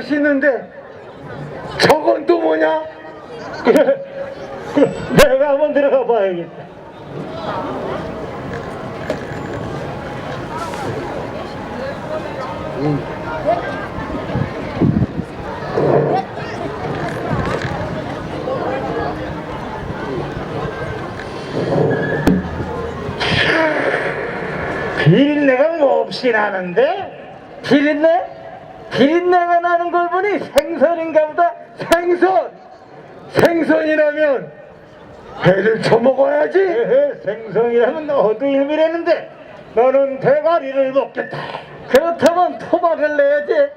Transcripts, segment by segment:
것이 있는데 저건 또 뭐냐? 그래, 그래 내가 한번 들어가 봐야겠다. 비린내가 몹시 나는데? 비린내? 비린내가 나는 걸 보니 생선인가 보다. 생선! 생선이라면 배를 처먹어야지. 생선이라면 어두 일미라는데 너는 대가리를 먹겠다. 그렇다면 토박을 내야지.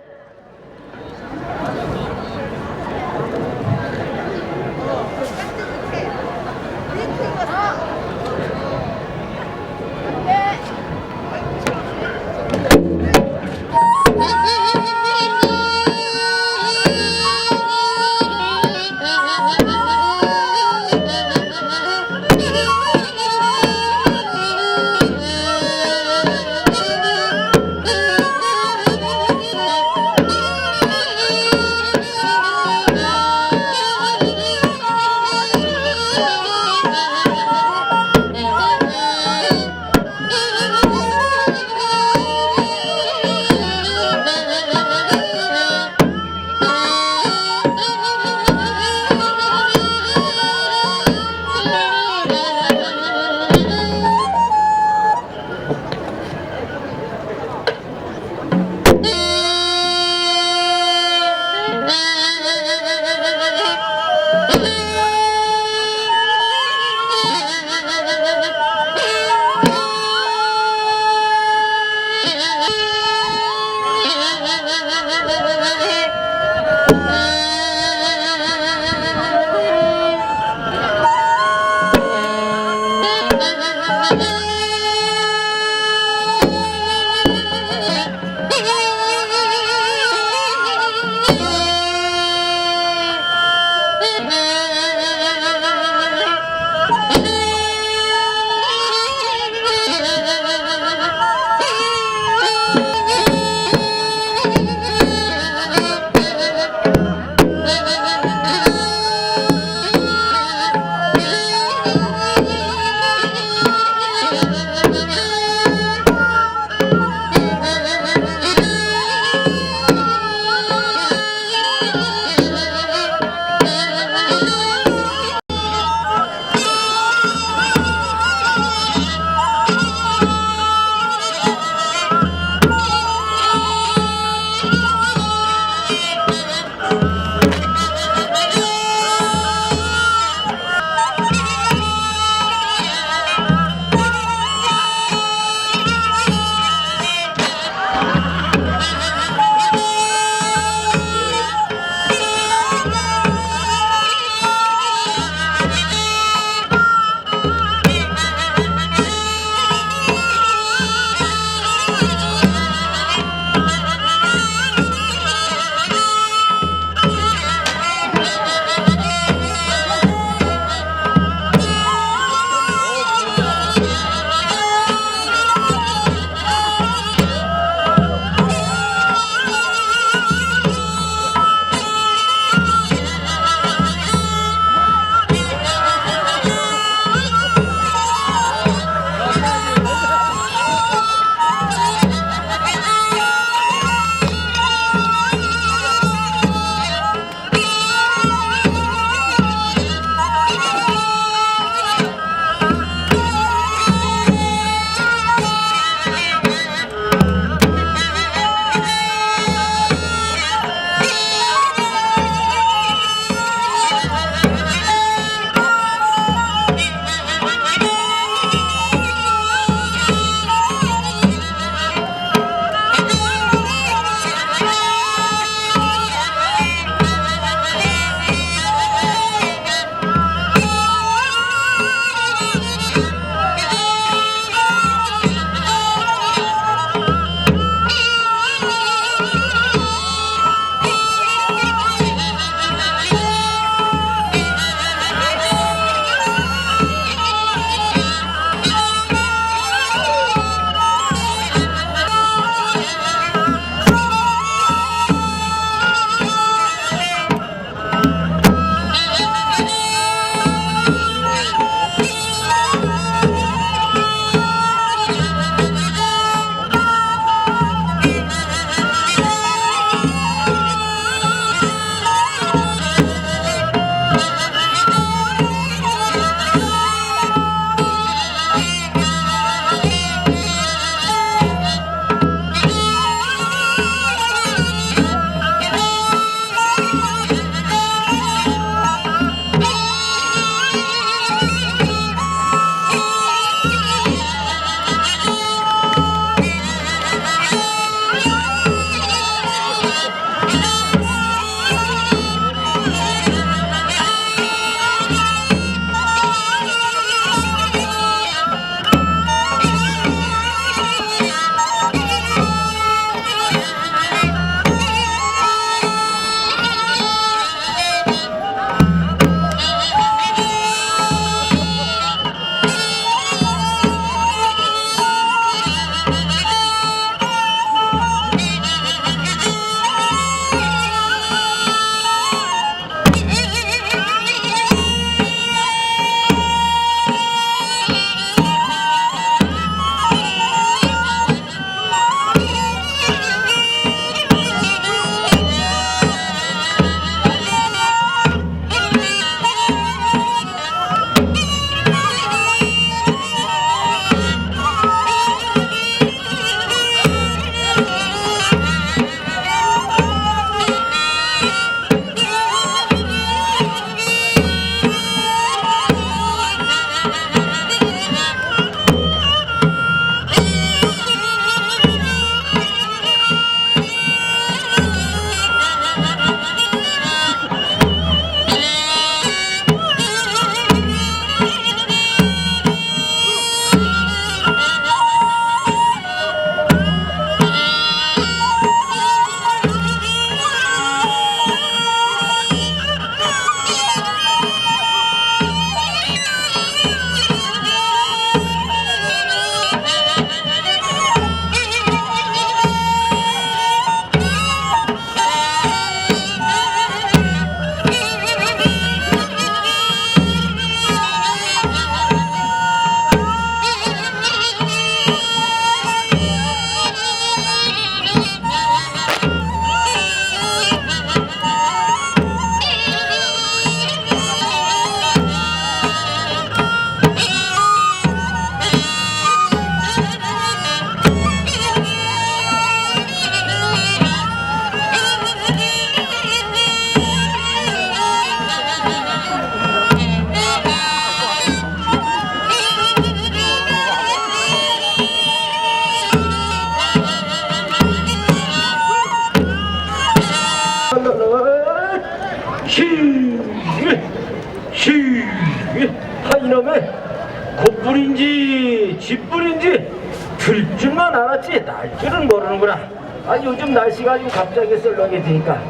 날씨가 좀 갑자기 썰렁해지니까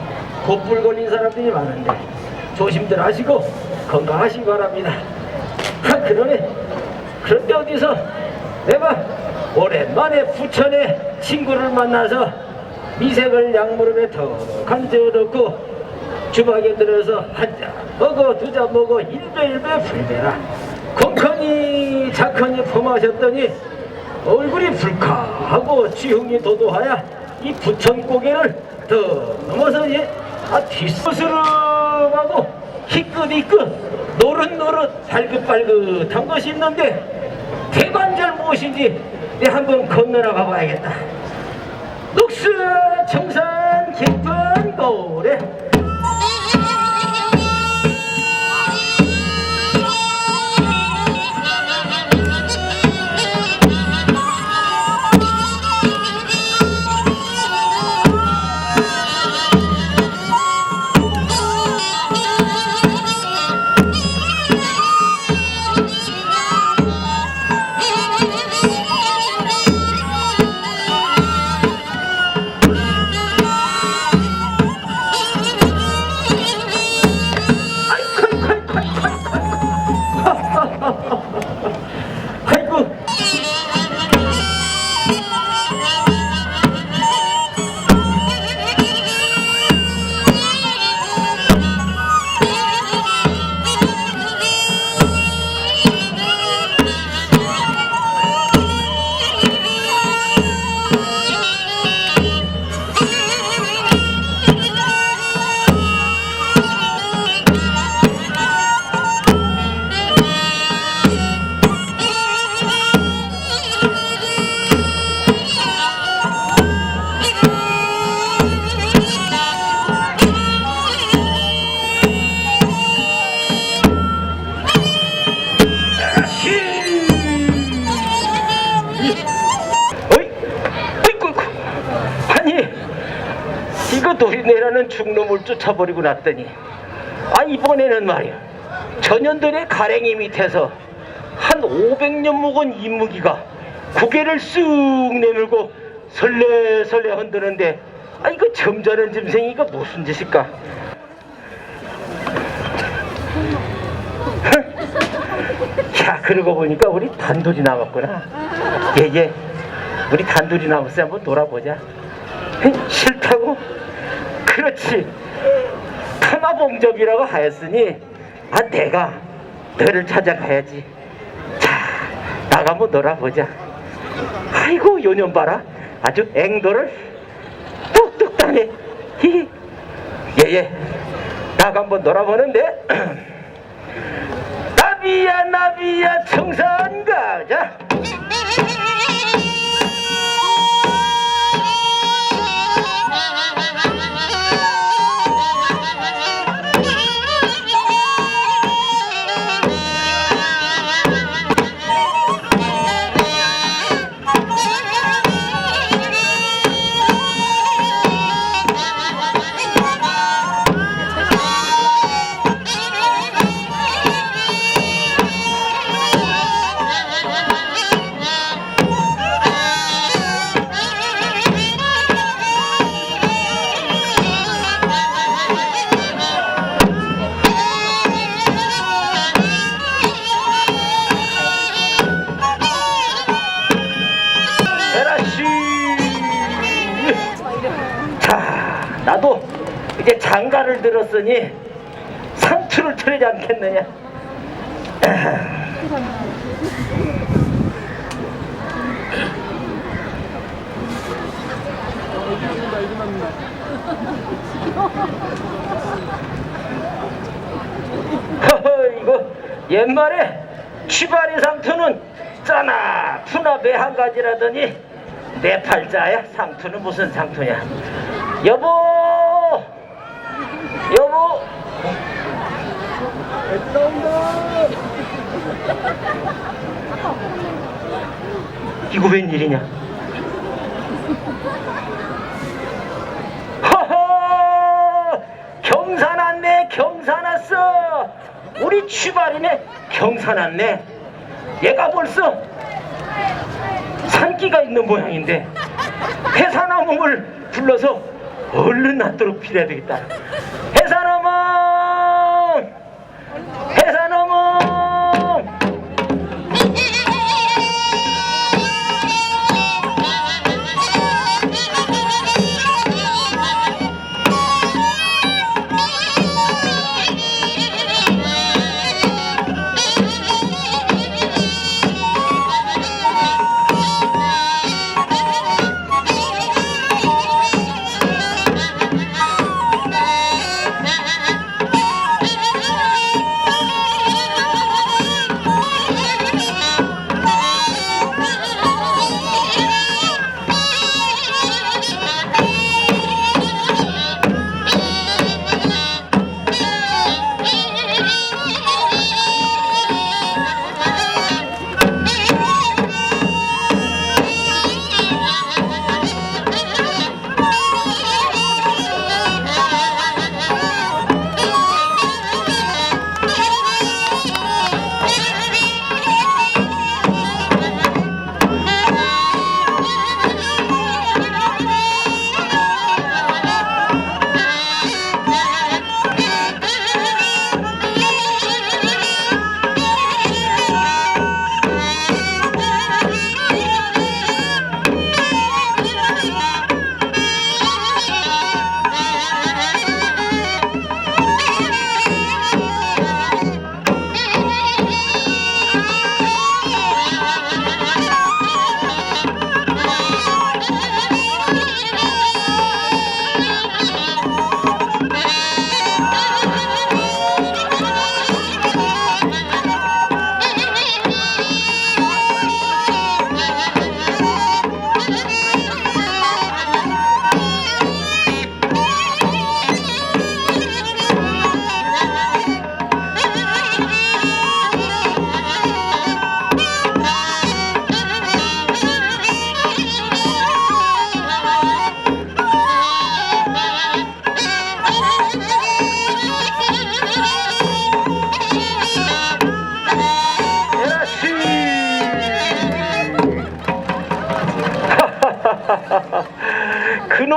곧불 걸린 사람들이 많은데 조심들 하시고 건강하시기 바랍니다. 아 그러네. 그런데 어디서 내가 오랜만에 부천에 친구를 만나서 미색을 약물음에 턱한 재워놓고 주방에 들어서 한 잔 먹어 두 잔 먹어 일배 일배 불배라. 건커니 작커니 범하셨더니 얼굴이 불카하고 지흉이 도도하야 이 부천 고개를 더 넘어서 이 아, 뒷스스름하고 희끗희끗 노릇노릇 발긋발긋한 것이 있는데 대관절 무엇인지 내 한번 건너라 가봐야겠다. 녹스 청산 이거 노인네라는 죽놈을 쫓아버리고 났더니 아 이번에는 말이야. 전년들의 가랭이 밑에서 한 500년 묵은 이무기가 고개를 쑥 내밀고 설레설레 흔드는데 아 이거 점잖은 짐승이가 무슨 짓일까? 야 그러고 보니까 우리 단둘이 남았구나. 예예. 우리 단둘이 남았어 한번 돌아보자. 헤, 싫다고? 그렇지. 타마봉접이라고 하였으니 아 내가 너를 찾아가야지. 자 나가 한번 놀아보자. 아이고 요년 봐라. 아주 앵도를 뚝뚝 따네 히히. 예예. 나가 한번 놀아보는데. 나비야 나비야 청산 가자 들었으니 상투를 틀지 않겠느냐? 이거 옛말에 취바리 상투는 짜나 푸나 매 한 가지라더니 내 팔자야? 상투는 무슨 상투냐? 여보 이거 웬일이냐? 허허! 경산 왔네 경산 왔어. 우리 취발이네. 경산 왔네. 얘가 벌써 산기가 있는 모양인데 해산어멈을 불러서 얼른 낫도록 빌어야 되겠다. 해산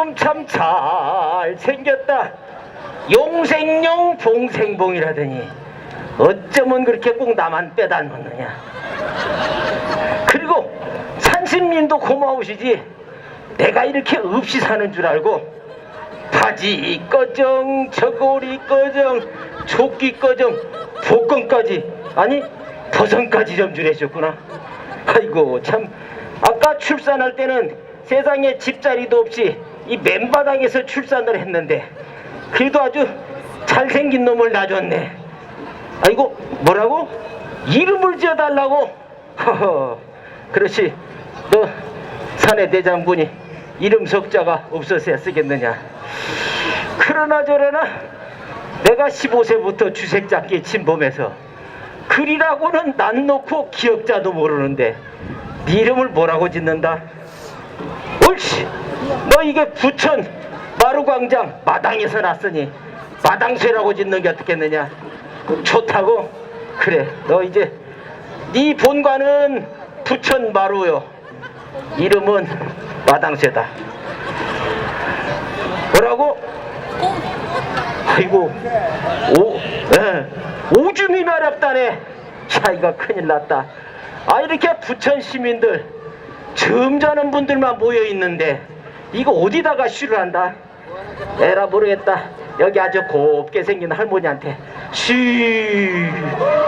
그놈 참 잘 생겼다. 용생용 봉생봉이라더니 어쩌면 그렇게 꼭 나만 빼닮았느냐. 그리고 산신님도 고마우시지. 내가 이렇게 없이 사는 줄 알고 바지 꺼정, 저고리 꺼정, 조끼 꺼정, 복권까지 아니 버선까지 점줄해줬구나. 아이고 참 아까 출산할 때는 세상에 집자리도 없이 이 맨바닥에서 출산을 했는데 그래도 아주 잘생긴 놈을 낳았네. 아이고 뭐라고? 이름을 지어달라고? 허허 그렇지 너 사내 대장군이 이름 석자가 없어서야 쓰겠느냐 그러나 저러나 내가 15세부터 주색잡기 침범해서 글이라고는 난 놓고 기억자도 모르는데 네 이름을 뭐라고 짓는다? 옳지 너 이게 부천 마루광장 마당에서 났으니 마당쇠라고 짓는 게 어떻겠느냐? 좋다고? 그래 너 이제 네 본관은 부천 마루요. 이름은 마당쇠다. 뭐라고? 아이고 오, 예, 오줌이 마렵다네. 차이가 큰일 났다. 아 이렇게 부천 시민들 점잖은 분들만 모여 있는데 이거 어디다가 쉬를 한다? 에라 모르겠다. 여기 아주 곱게 생긴 할머니한테 쉬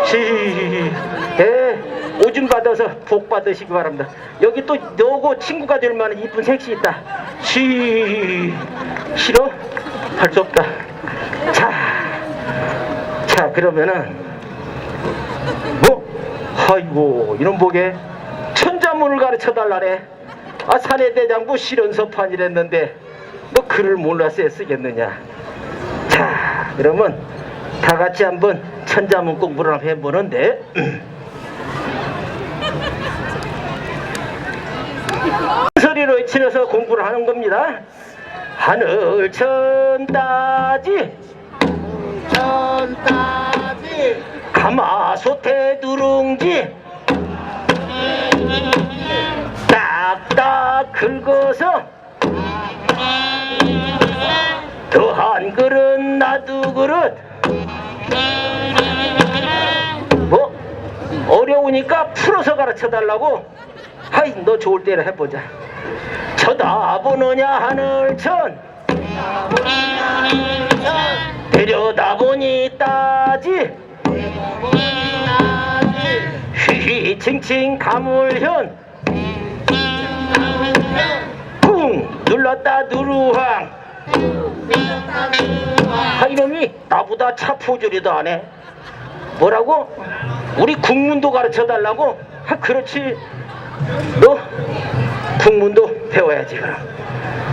쉬 예, 오줌 받아서 복 받으시기 바랍니다. 여기 또 너고 친구가 될 만한 이쁜 색시 있다. 쉬 싫어? 할 수 없다. 자, 자 그러면은 뭐? 아이고 이런 보게 천자문을 가르쳐 달라네 아 사내대장부 실연서판이랬는데 너 글을 몰라서 쓰겠느냐? 자 그러면 다 같이 한번 천자문 공부를 한번 해보는데. 소리로 외치면서 공부를 하는 겁니다. 하늘 천따지. 천따지. 가마솥에 누룽지 딱딱 긁어서 더 한 그릇 나두 그릇. 뭐? 어려우니까 풀어서 가르쳐 달라고. 하이 너 좋을 때를 해보자. 쳐다보느냐 하늘천? 데려다보니 따지. 휘휘칭칭 가물현 눌렀다 누루항 아 이놈이 나보다 차포조리도 안해. 뭐라고? 우리 국문도 가르쳐 달라고? 아 그렇지. 너 국문도 배워야지 그럼.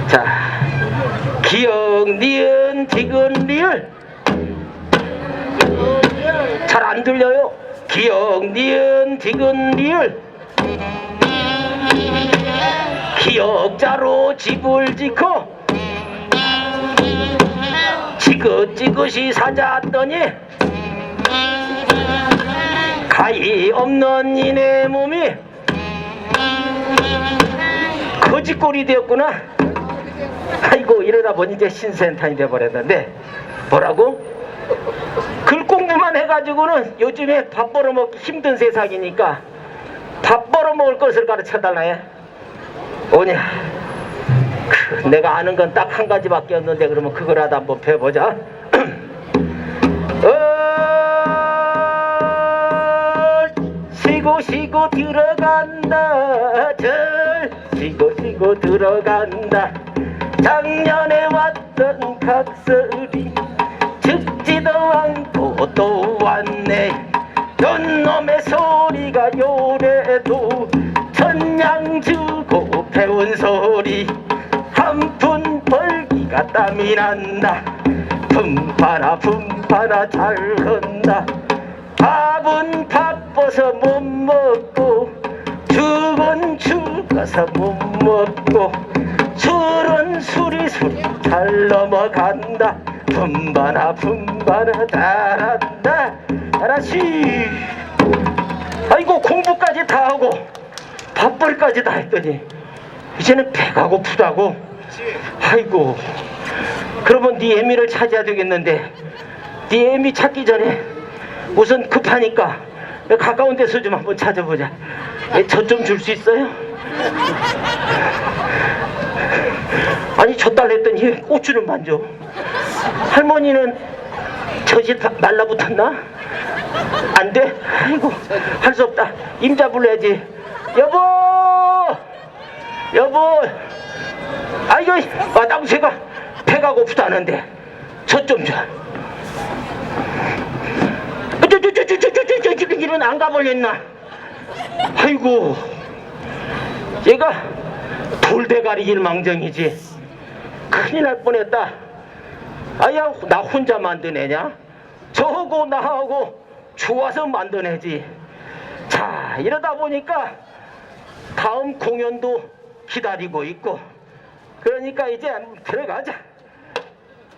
자 기억 니은 디귿 리을. 잘 안 들려요? 기억 니은 디귿 리을 기억자로 집을 짓고 지긋지긋이 사자더니 가히 없는 이내 몸이 거짓골이 되었구나 아이고 이러다 보니 이제 신센탄이 돼버렸는데 뭐라고? 글 공부만 해가지고는 요즘에 밥 벌어먹기 힘든 세상이니까 밥 벌어먹을 것을 가르쳐달라 해 오냐? 그, 내가 아는 건 딱 한 가지밖에 없는데 그러면 그거라도 한번 배워보자. 어, 쉬고 쉬고 들어간다. 절 쉬고 쉬고 들어간다. 작년에 왔던 각설이 죽지도 않고 또 왔네. 연놈의 소리가 요래도 천냥 주고 배운 소리. 한 푼 벌기가 땀이 난다. 품파나 품파나 잘 헌다. 밥은 바빠서 못 먹고 죽은 죽어서 못 먹고 술은 술이 술이 잘 넘어간다. 품바나 품바나 잘한다. 알았지 아이고 공부까지 다 하고 밥벌이까지 다 했더니 이제는 배가 고프다고. 아이고. 그러면 네 애미를 찾아야 되겠는데 네 애미 찾기 전에 우선 급하니까 가까운 데서 좀 한번 찾아보자. 저 좀 줄 수 있어요? 아니 줬달 했더니 왜 고추를 만져. 할머니는 젖이 다 말라붙었나? 안 돼? 아이고 할 수 없다 임자 불러야지 여보 여보 아이고 아, 나무새가 배가 고프다는데 젖 좀 줘. 저저 저 저 저 저 저 길은 안 가버렸나? 아이고 얘가 돌대가리 일망정이지 큰일 날 뻔했다. 아야 나 혼자 만드내냐? 저하고 나하고 좋아서 만드내지. 자 이러다 보니까 다음 공연도 기다리고 있고 그러니까 이제 들어가자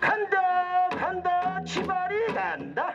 간다 간다 치발이 간다